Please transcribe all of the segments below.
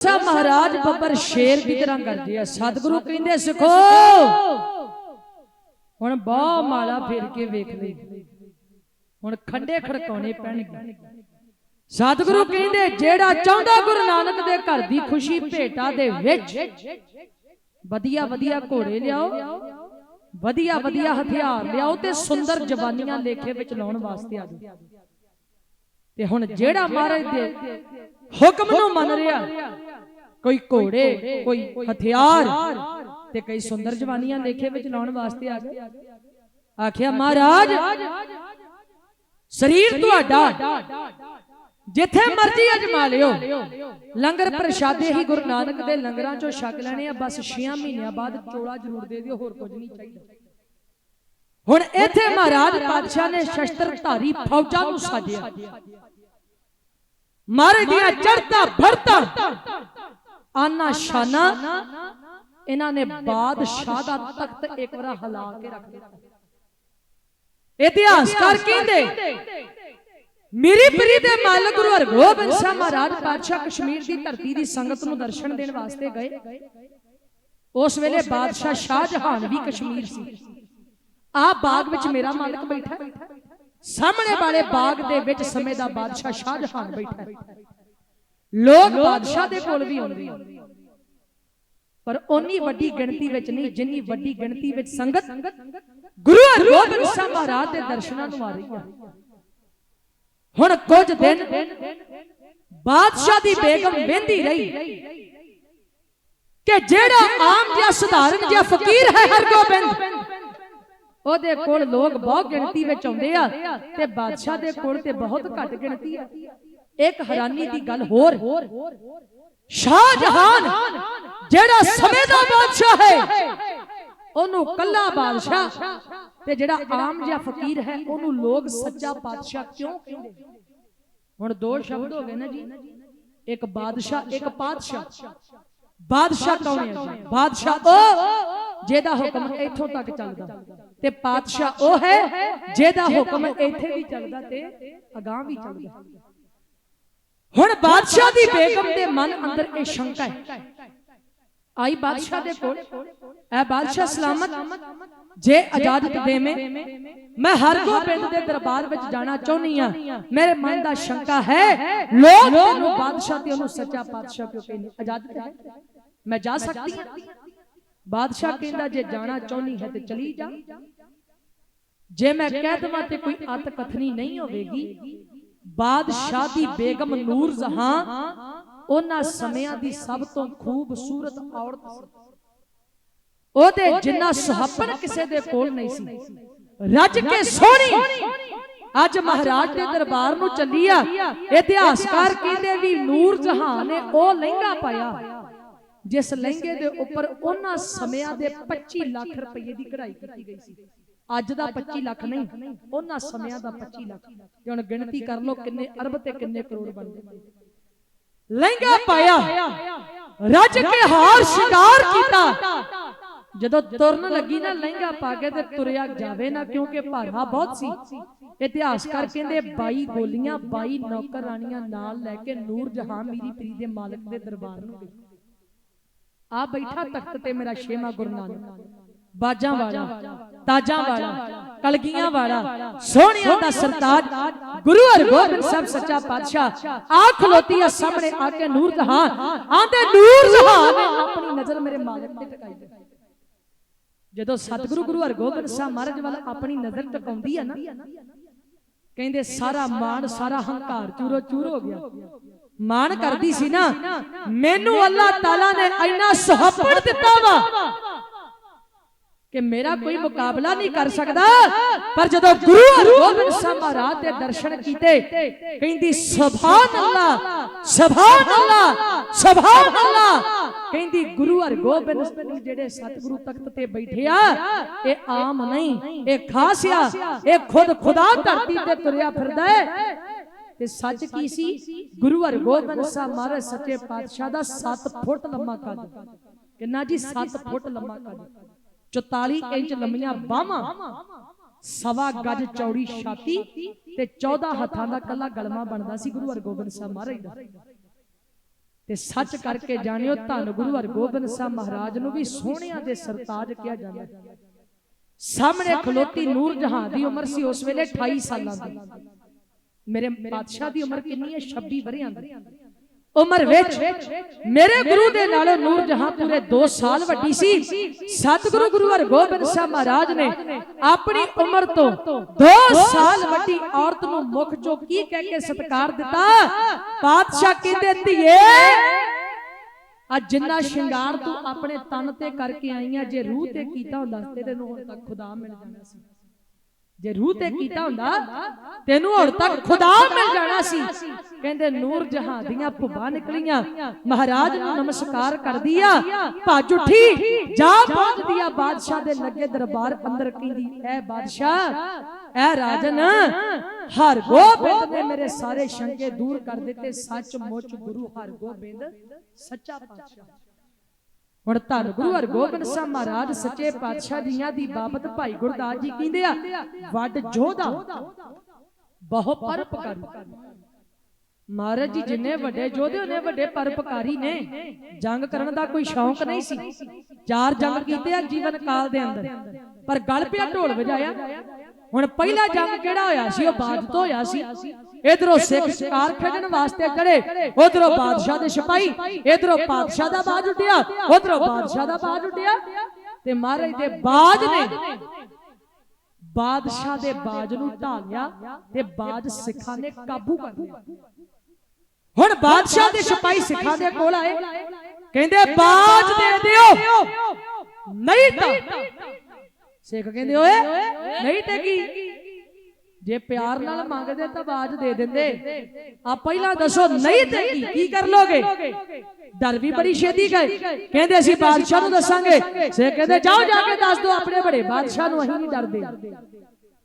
ਸਾ ਮਹਾਰਾਜ ਬੱਬਰ ਸ਼ੇਰ ਦੀ ਤਰ੍ਹਾਂ ਕਰਦੇ ਆ। ਸਤਿਗੁਰੂ ਕਹਿੰਦੇ, ਸਿੱਖੋ। ਹੁਣ ਬਹੁ ਮਾਲਾ ਫੇਰ ਕੇ ਵੇਖ ਲਈ। ਹੁਣ ਖੰਡੇ ਖੜਕਾਉਣੇ ਪੈਣਗੇ। ਸਤਿਗੁਰੂ ਕਹਿੰਦੇ, ਜਿਹੜਾ ਚਾਹੁੰਦਾ ਗੁਰੂ ਨਾਨਕ ਦੇ ਘਰ ਦੀ ਖੁਸ਼ੀ ਭੇਟਾ ਦੇ ਵਿੱਚ, ਵਧੀਆ ਵਧੀਆ ਘੋੜੇ ਲਿਆਓ, ਵਧੀਆ ਵਧੀਆ ਹਥਿਆਰ ਲਿਆਓ ਤੇ ਸੁੰਦਰ ਜਵਾਨੀਆਂ ਲੇਖੇ ਵਿੱਚ ਲਾਉਣ ਵਾਸਤੇ ਆ ਜਾਓ। ਤੇ ਹੁਣ ਜਿਹੜਾ ਮਹਾਰਾਜ ਦੇ ਹੁਕਮ ਨੂੰ ਮੰਨ ਰਿਹਾ। ਕੋਈ ਘੋੜੇ ਕੋਈ ਹਥਿਆਰ ਤੇ ਕਈ ਸੁੰਦਰ ਜਵਾਨੀਆਂ ਲੇਖੇ ਵਿੱਚ ਲਾਉਣ ਵਾਸਤੇ ਆ ਗਏ। ਆਖਿਆ ਮਹਾਰਾਜ ਸਰੀਰ ਤੁਹਾਡਾ ਜਿੱਥੇ ਮਰਜ਼ੀ ਅਜਮਾ ਲਿਓ। ਲੰਗਰ ਪ੍ਰਸ਼ਾਦੇ ਹੀ ਗੁਰੂ ਨਾਨਕ ਦੇ ਲੰਗਰਾਂ ਚੋਂ ਛਕ ਲੈਣੇ ਆ ਬਸ 6 ਮਹੀਨਿਆਂ ਬਾਅਦ ਚੋਲਾ ਜ਼ਰੂਰ ਦੇ ਦਿਓ ਹੋਰ ਕੁਝ ਨਹੀਂ ਚਾਹੀਦਾ। ਹੁਣ ਇੱਥੇ ਮਹਾਰਾਜ ਪਾਤਸ਼ਾਹ ਨੇ ਸ਼ਸਤਰ ਧਾਰੀ ਫੌਜਾਂ ਨੂੰ ਸਾਜਿਆ। ਮਾਰੇ ਦੀਆਂ ਚੜਤਾ ਭਰਤਾ। ਆਨਾ ਸ਼ਾਨਾ। ਇਹਨਾਂ ਨੇ ਬਾਦਸ਼ਾਹ ਦਾ ਤਖਤ ਇੱਕ ਵਾਰ ਹਿਲਾ ਕੇ ਰੱਖ ਦਿੱਤਾ। ਇਤਿਹਾਸਕਾਰ ਕਹਿੰਦੇ ਮੇਰੀ ਪ੍ਰੀ ਦੇ ਮਾਲਕ ਗੁਰੂ ਹਰਗੋਬਿੰਦ ਸਾਹਿਬ ਮਹਾਰਾਜ ਪਾਤਸ਼ਾਹ ਕਸ਼ਮੀਰ ਦੀ ਧਰਤੀ ਦੀ ਸੰਗਤ ਨੂੰ ਦਰਸ਼ਨ ਦੇਣ ਵਾਸਤੇ ਗਏ। ਉਸ ਵੇਲੇ ਬਾਦਸ਼ਾਹ ਸ਼ਾਹਜਹਾਨ ਵੀ ਕਸ਼ਮੀਰ ਸੀ। ਆ ਬਾਗ ਵਿੱਚ ਮੇਰਾ ਮਾਲਕ ਬੈਠਾ ਹੈ। ਸਾਹਮਣੇ ਵਾਲੇ ਬਾਗ ਦੇ ਵਿੱਚ ਸਮੇਂ ਦਾ ਬਾਦਸ਼ਾਹ ਸ਼ਾਹਜਹਾਨ ਬੈਠਾ ਹੈ। ਲੋਕ ਬਾਦਸ਼ਾਹ ਦੇ ਕੋਲ ਵੀ ਆਉਂਦੇ ਪਰ ਓਨੀ ਵੱਡੀ ਗਿਣਤੀ ਵਿੱਚ ਨਹੀਂ ਜਿੰਨੀ ਵੱਡੀ ਗਿਣਤੀ ਵਿੱਚ ਸੰਗਤ ਗੁਰੂ ਹਰਗੋਬਿੰਦ ਸਾਹਿਬ ਮਹਾਰਾਜ ਦੇ ਦਰਸ਼ਨਾਂ ਨੂੰ ਆ ਰਹੀ ਹੁਣ ਕੁਝ ਦਿਨ ਬਾਦਸ਼ਾਹ ਦੀ ਬੇਗਮ ਵੇਂਦੀ ਰਹੀ। ਕਿ ਜਿਹੜਾ ਆਮ ਜਿਹਾ ਸਧਾਰਨ ਜਿਹਾ ਫਕੀਰ ਹੈ ਹਰਗੋਬਿੰਦ ਉਹਦੇ ਕੋਲ ਲੋਕ ਬਹੁਤ ਗਿਣਤੀ ਵਿੱਚ ਆਉਂਦੇ ਆ ਤੇ ਬਾਦਸ਼ਾਹ ਦੇ ਕੋਲ ਤੇ ਬਹੁਤ ਘੱਟ ਗਿਣਤੀ ਆ। ਇੱਕ ਹੈਰਾਨੀ ਦੀ ਗੱਲ ਹੋਰ। ਸ਼ਾਹਜਹਾਨ ਜਿਹੜਾ ਸਮੇਂ ਦਾ ਬਾਦਸ਼ਾਹ ਹੈ ਉਹਨੂੰ ਕੱਲਾ ਬਾਦਸ਼ਾਹ ਤੇ ਜਿਹੜਾ ਆਮ ਜਿਹਾ ਫਕੀਰ ਹੈ ਉਹਨੂੰ ਲੋਕ ਸੱਚਾ ਬਾਦਸ਼ਾਹ ਕਿਉਂ ਕਹਿੰਦੇ? ਹੁਣ ਦੋ ਸ਼ਬਦ ਹੋ ਗਏ ਨਾ ਜੀ। ਇੱਕ ਬਾਦਸ਼ਾਹ ਇੱਕ ਪਾਤਸ਼ਾਹ ਬਾਦਸ਼ਾਹ। ਕੌਣ ਹੈ? ਬਾਦਸ਼ਾਹ ਉਹ ਜਿਹਦਾ ਹੁਕਮ ਇੱਥੋਂ ਤੱਕ ਚੱਲਦਾ। ਤੇ ਪਾਤਸ਼ਾਹ ਉਹ ਹੈ ਜਿਹਦਾ ਹੁਕਮ ਇੱਥੇ ਵੀ ਚੱਲਦਾ ਤੇ ਅਗਾਹ ਵੀ ਚੱਲਦਾ। ਹੁਣ ਬਾਦਸ਼ਾਹ ਦੀ ਬੇਗਮ ਦੇ ਮਨ ਅੰਦਰ ਇਹ ਸ਼ੰਕਾ ਹੈ। ਆਈ ਬਾਦਸ਼ਾਹ ਦੇ ਕੋਲ ਐ ਬਾਦਸ਼ਾਹ ਸਲਾਮਤ ਜੇ ਇਜਾਜ਼ਤ ਦੇਵੇਂ ਮੈਂ ਹਰਗੋਬਿੰਦ ਦੇ ਦਰਬਾਰ ਵਿੱਚ ਜਾਣਾ ਚਾਹੁੰਨੀ ਆ ਮੇਰੇ ਮਨ ਦਾ ਸ਼ੰਕਾ ਹੈ। ਲੋਕ ਤੈਨੂੰ ਬਾਦਸ਼ਾਹ ਤੇ ਉਹਨੂੰ ਸੱਚਾ ਪਾਤਸ਼ਾਹ ਕਿਉਂ ਕਹਿੰਦੇ ਇਜਾਜ਼ਤ ਹੈ ਮੈਂ ਜਾ ਸਕਦੀ ਹਾਂ। ਬਾਦਸ਼ਾਹ ਕਹਿੰਦਾ ਜੇ ਜਾਣਾ ਚਾਹੁੰਨੀ ਹੈ ਤੇ ਚਲੀ ਜਾ। ਜੇ। ਮੈਂ ਕਹਿ ਦਵਾਂ ਤੇ ਕੋਈ ਅਤ ਕਥਨੀ ਨਹੀਂ ਹੋਵੇਗੀ। ਬਾਦਸ਼ਾਹ ਦੀ ਬੇਗਮ ਨੂਰ ਜਹਾਂ ਉਹਨਾਂ ਸਮਿਆਂ ਦੀ ਸਭ ਤੋਂ ਖੂਬਸੂਰਤ ਔਰਤ ਸੀ। ਉਹਦੇ ਜਿੰਨਾ ਸੁਹਾਪਣ ਕਿਸੇ ਦੇ ਕੋਲ ਨਹੀਂ ਸੀ। ਰੱਜ ਕੇ ਸੋਹਣੀ। ਅੱਜ ਮਹਾਰਾਜ ਦੇ ਦਰਬਾਰ ਨੂੰ ਚੱਲੀ ਆ ਇਤਿਹਾਸਕਾਰ ਕਹਿੰਦੇ ਵੀ ਨੂਰ ਜਹਾਂ ਨੇ ਉਹ ਲਹਿੰਗਾ ਪਾਇਆ। ਜਿਸ ਲਹਿੰਗੇ ਦੇ ਉੱਪਰ ਉਹਨਾਂ ਸਮਿਆਂ ਦੇ 25 ਲੱਖ ਰੁਪਏ ਦੀ ਕਢਾਈ ਕੀਤੀ ਗਈ ਸੀ। ਅੱਜ ਦਾ 25 ਲੱਖ ਨਹੀਂ ਉਹਨਾਂ ਸਮਿਆਂ ਦਾ 25 ਲੱਖ। ਤੇ ਹੁਣ ਗਿਣਤੀ ਕਰ ਲਓ ਕਿੰਨੇ ਅਰਬ ਤੇ ਕਿੰਨੇ ਕਰੋੜ ਬਣਦੇ। ਲਹਿੰਗਾ ਪਾਇਆ। ਰੱਜ ਕੇ ਹਾਰ ਸ਼ਿੰਗਾਰ ਕੀਤਾ। ਜਦੋਂ ਤੁਰਨ ਲੱਗੀ ਨਾ ਲਹਿੰਗਾ ਪਾ ਕੇ ਤੇ ਤੁਰਿਆ ਜਾਵੇ ਨਾ ਕਿਉਂਕਿ ਭਾਰਾ ਬਹੁਤ ਸੀ। ਇਤਿਹਾਸਕਾਰ ਕਹਿੰਦੇ 22 ਗੋਲੀਆਂ 22 ਨੌਕਰ ਰਾਣੀਆਂ ਨਾਲ ਲੈ ਕੇ ਨੂਰ ਜਹਾਂ ਮੀਰੀ ਪੀਰੀ ਦੇ ਮਾਲਕ ਦੇ ਦਰਬਾਰ ਨੂੰ ਗਈ ਆ ਬੈਠਾ ਤਖਤ ਤੇ ਮੇਰਾ ਛੇਵਾਂ ਗੁਰੂ ਨਾਨਕ। ਬਾਜਾਂ ਵਾਲਾ ਤਾਜਾਂ ਵਾਲਾ ਕਲਗੀਆਂ ਵਾਲਾ ਸੋਹਣਿਆਂ ਦਾ ਸਰਤਾਜ ਗੁਰੂ ਹਰਗੋਬਿੰਦ ਸਾਹਿਬ ਸੱਚਾ ਪਾਤਸ਼ਾਹ। ਆ ਖਲੋਤੀ ਆ ਸਾਹਮਣੇ ਆ ਕੇ ਨੂਰ ਜਹਾਂ ਆਂਦੇ ਨੂਰ ਜਹਾਂ ਨੇ ਆਪਣੀ ਨਜ਼ਰ ਮੇਰੇ ਮਾਲਕ ਤੇ ਟਿਕਾਈ ਜਦੋਂ ਸਤਿਗੁਰੂ ਗੁਰੂ ਹਰਗੋਬਿੰਦ ਸਾਹਿਬ ਮਹਾਰਾਜ ਵੱਲ ਆਪਣੀ ਨਜ਼ਰ ਟਿਕਾਉਂਦੀ ਆ ਨਾ ਕਹਿੰਦੇ ਸਾਰਾ ਮਾਣ ਸਾਰਾ ਹੰਕਾਰ ਚੂਰੋ ਚੂਰ ਹੋ ਗਿਆ। ਮਾਣ ਕਰਦੀ ਸੀ ਨਾ ਮੈਨੂੰ ਅੱਲਾਹ ਤਾਲਾ ਨੇ ਇੰਨਾ ਸੁਹੱਪਣ ਦਿੱਤਾ ਵਾ ਕਿ ਮੇਰਾ ਕੋਈ ਮੁਕਾਬਲਾ ਨਹੀਂ ਕਰ ਸਕਦਾ। ਪਰ ਜਦੋਂ ਗੁਰੂ ਹਰਗੋਬਿੰਦ ਸਾਹਿਬ ਮਹਾਰਾਜ ਦੇ ਦਰਸ਼ਨ ਕੀਤੇ ਕਹਿੰਦੀ ਸੁਭਾਨ ਅੱਲਾ ਸੁਭਾਨ ਅੱਲਾ ਸੁਭਾਨ ਅੱਲਾ ਕਹਿੰਦੀ ਗੁਰੂ ਹਰਗੋਬਿੰਦ ਸਿੰਘ ਜਿਹੜੇ ਸਤਿਗੁਰੂ ਤਖਤ ਤੇ ਬੈਠੇ ਆ ਇਹ ਆਮ ਨਹੀਂ ਇਹ ਖਾਸ ਆ ਇਹ ਖੁਦ ਖੁਦਾ ਧਰਤੀ ਤੇ ਤੁਰਿਆ ਫਿਰਦਾ ਹੈ। ਤੇ ਸੱਚ ਕੀ ਸੀ? ਗੁਰੂ ਹਰਗੋਬਿੰਦ ਸਾਹਿਬ ਮਹਾਰਾਜ ਸੱਚੇ ਪਾਤਸ਼ਾਹ ਦਾ 7 ਫੁੱਟ ਲੰਮਾ ਕੱਦ ਕਿੰਨਾ ਜੀ 7 ਫੁੱਟ ਲੰਮਾ ਕੱਦ 44 ਇੰਚ ਲੰਮੀਆਂ ਬਾਹਾਂ। ਸਵਾ ਗੱਜ ਚੌੜੀ ਛਾਤੀ ਤੇ 14 ਹੱਥਾਂ ਦਾ ਕੱਲਾ ਗਲਮਾ ਬਣਦਾ ਸੀ ਗੁਰੂ ਹਰਗੋਬਿੰਦ ਸਾਹਿਬ ਮਹਾਰਾਜ ਦਾ। ਤੇ ਸੱਚ ਕਰਕੇ ਜਾਣਿਓ ਧੰਨ ਗੁਰੂ ਹਰਗੋਬਿੰਦ ਸਾਹਿਬ ਮਹਾਰਾਜ ਨੂੰ ਵੀ ਸੋਹਣਿਆਂ ਦੇ ਸਰਤਾਜ ਕਿਹਾ ਜਾਂਦਾ। ਸਾਹਮਣੇ ਖਲੋਤੀ ਨੂਰ ਜਹਾਂ ਦੀ ਉਮਰ ਸੀ ਉਸ ਵੇਲੇ। 28 ਸਾਲਾਂ ਦੀ ਮੇਰੇ ਬਾਦਸ਼ਾਹ ਦੀ ਉਮਰ ਕਿੰਨੀ ਹੈ? 26 ਵਰਿਆਂ ਦੀ ਉਮਰ ਵਿੱਚ ਮੇਰੇ ਗੁਰੂ ਦੇ ਨਾਲੋਂ ਨੂਰ ਜਹਾਂ ਪੂਰੇ 2 ਸਾਲ ਵੱਡੀ ਸੀ। ਸਤਿਗੁਰੂ ਗੁਰੂ ਹਰਗੋਬਿੰਦ ਸਾਹਿਬ ਮਹਾਰਾਜ ਨੇ ਆਪਣੀ ਉਮਰ ਤੋਂ 2 ਸਾਲ ਵੱਡੀ ਔਰਤ ਨੂੰ ਮੁਖ ਚੋਂ ਕੀ ਕਹਿ ਕੇ ਸਤਿਕਾਰ ਦਿੱਤਾ। ਪਾਤਸ਼ਾਹ ਕਹਿੰਦੇ ਧੀਏ ਆ ਜਿੰਨਾ ਸ਼ਿੰਗਾਰ ਤੂੰ ਆਪਣੇ ਤਨ ਤੇ ਕਰਕੇ ਆਈ ਆ ਜੇ ਰੂਹ ਤੇ ਕੀਤਾ ਹੁੰਦਾ ਤੇ ਤੈਨੂੰ ਹੁਣ ਤੱਕ ਖੁਦਾ ਮਿਲ ਜਾਣਾ ਸੀ। ਜੇ ਰੂਹ ਤੇ ਕੀਤਾ ਹੁੰਦਾ ਤੈਨੂੰ ਹੁਣ ਤੱਕ ਖੁਦਾ ਮਿਲ ਜਾਣਾ ਸੀ। ਕਹਿੰਦੇ ਨੂਰ ਜਹਾਂ ਦੀਆਂ ਭੁੱਬਾਂ ਨਿਕਲੀਆਂ ਮਹਾਰਾਜ ਨੂੰ ਨਮਸਕਾਰ ਕਰਦੀ ਆ। ਭੱਜ ਉੱਠੀ ਜਾ ਪਹੁੰਚਦੀ ਆ ਬਾਦਸ਼ਾਹ ਦੇ ਲੱਗੇ ਦਰਬਾਰ ਅੰਦਰ ਕਹਿੰਦੀ ਐ ਬਾਦਸ਼ਾਹ ਐ ਰਾਜਨ। ਹਰਗੋਬਿੰਦ ਨੇ ਮੇਰੇ ਸਾਰੇ ਸ਼ੰਕੇ ਦੂਰ ਕਰ ਦਿੱਤੇ ਸੱਚ ਮੁੱਚ ਗੁਰੂ ਹਰਗੋਬਿੰਦ ਸੱਚਾ ਪਾਤਸ਼ਾਹ। ਹੁਣ ਧੰਨ ਗੁਰੂ ਹਰਗੋਬਿੰਦ ਸਾਹਿਬ ਮਹਾਰਾਜ ਸੱਚੇ ਪਾਤਸ਼ਾਹ ਜੀਆਂ ਦੀ ਬਾਬਤ ਭਾਈ ਗੁਰਦਾਸ ਜੀ ਕਹਿੰਦੇ ਆ ਵੱਡ ਜੋਧਾ ਬਹੁ ਪਰਪਕਾਰੀ ਮਹਾਰਾਜ ਜੀ ਜਿੰਨੇ ਵੱਡੇ ਯੋਧੇ ਉਹਨੇ ਵੱਡੇ ਪਰਪਕਾਰੀ ਨੇ ਜੰਗ ਕਰਨ ਦਾ ਕੋਈ ਸ਼ੌਂਕ ਨਹੀਂ ਸੀ। ਚਾਰ ਜੰਗ ਕੀਤੇ ਆ ਜੀਵਨ ਕਾਲ ਦੇ ਅੰਦਰ। ਪਰ ਗਲ ਪਿਆ ਢੋਲ ਵਜਾਇਆ। ਹੁਣ ਪਹਿਲਾ ਜੰਗ ਕਿਹੜਾ ਹੋਇਆ ਸੀ? ਉਹ ਬਾਜ ਤੋਂ ਹੋਇਆ ਸੀ। ਇਧਰੋਂ ਸਿੱਖ ਸ਼ਿਕਾਰ ਖੇਡਣ ਵਾਸਤੇ ਚੜੇ ਉਧਰੋਂ ਬਾਦਸ਼ਾਹ ਦੇ ਸਿਪਾਹੀ। ਇਧਰੋਂ ਬਾਦਸ਼ਾਹ ਦਾ ਬਾਜ ਉੱਡਿਆ ਉਧਰੋਂ ਬਾਦਸ਼ਾਹ ਦਾ ਬਾਜ ਉੱਡਿਆ ਤੇ ਮਹਾਰਾਜ ਦੇ ਬਾਜ ਨੇ ਬਾਦਸ਼ਾਹ ਦੇ ਬਾਜ ਨੂੰ ਢਾਲਿਆ ਤੇ ਬਾਜ ਸਿੱਖਾਂ ਨੇ ਕਾਬੂ ਕਰ ਲਿਆ। ਹੁਣ ਬਾਦਸ਼ਾਹ ਦੇ ਸਿਪਾਹੀ ਸਿੱਖਾਂ ਦੇ ਕੋਲ ਆਏ। ਕਹਿੰਦੇ ਬਾਜ ਦੇ ਦਿਓ। ਨਹੀਂ ਤਾਂ ਸਿੱਖ ਕਹਿੰਦੇ ਓਏ ਨਹੀਂ ਤੇ ਕੀ ਜੇ ਪਿਆਰ ਨਾਲ ਮੰਗਦੇ ਤਾਂ ਬਾਜ ਦੇ ਦਿੰਦੇ। ਆ ਪਹਿਲਾਂ ਦੱਸੋ ਨਹੀਂ ਤੇ ਕੀ ਕੀ ਕਰ ਲੋਗੇ ਡਰ ਵੀ ਬੜੀ ਛੇਤੀ ਗਏ। ਕਹਿੰਦੇ ਅਸੀਂ ਬਾਦਸ਼ਾਹ ਨੂੰ ਦੱਸਾਂਗੇ। ਸੇ ਕਹਿੰਦੇ ਜਾਓ ਜਾ ਕੇ ਦੱਸ ਦਿਓ ਆਪਣੇ ਬੜੇ ਬਾਦਸ਼ਾਹ ਨੂੰ ਅਸੀਂ ਨਹੀਂ ਡਰਦੇ।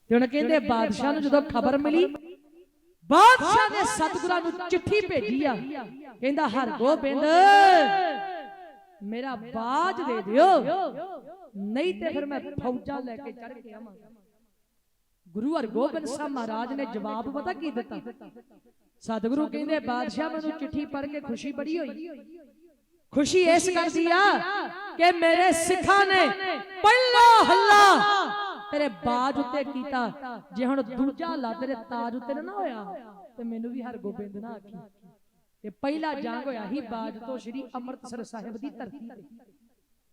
ਤੇ ਹੁਣ ਕਹਿੰਦੇ ਬਾਦਸ਼ਾਹ ਨੂੰ ਜਦੋਂ ਖਬਰ ਮਿਲੀ ਬਾਦਸ਼ਾਹ ਨੇ ਸਤਿਗੁਰਾਂ ਨੂੰ ਚਿੱਠੀ ਭੇਜੀ ਆ। ਕਹਿੰਦਾ ਹਰਗੋਬਿੰਦ ਮੇਰਾ ਬਾਜ ਦੇ ਦਿਓ। ਨਹੀਂ ਤੇ ਫਿਰ ਮੈਂ ਫੌਜਾਂ ਲੈ ਕੇ ਚੜ ਕੇ ਆਵਾਂਗਾ ਗੁਰੂ ਹਰਗੋਬਿੰਦ ਸਾਹਿਬ ਮਹਾਰਾਜ ਨੇ ਜਵਾਬ ਪਤਾ ਕੀ ਦਿੱਤਾ? ਸਤਿਗੁਰੂ ਕਹਿੰਦੇ ਬਾਦਸ਼ਾਹ ਮੈਨੂੰ ਚਿੱਠੀ ਪੜ੍ਹ ਕੇ ਖੁਸ਼ੀ ਬੜੀ ਹੋਈ। ਖੁਸ਼ੀ ਇਸ ਗੱਲ ਦੀ ਆ ਕਿ ਮੇਰੇ ਸਿੱਖਾਂ ਨੇ ਪਹਿਲਾ ਹੱਲਾ ਤੇਰੇ ਬਾਜ ਉੱਤੇ ਕੀਤਾ। ਜੇ ਹੁਣ ਦੂਜਾ ਹੱਲਾ ਤੇਰੇ ਤਾਜ ਉੱਤੇ ਨਾ ਹੋਇਆ ਤੇ ਮੈਨੂੰ ਵੀ ਹਰਗੋਬਿੰਦ ਨਾ ਆਖੀ। ਇਹ ਪਹਿਲਾ ਜੰਗ ਹੋਇਆ ਸੀ ਬਾਜ ਤੋਂ ਸ੍ਰੀ ਅੰਮ੍ਰਿਤਸਰ ਸਾਹਿਬ ਦੀ ਧਰਤੀ ਤੇ।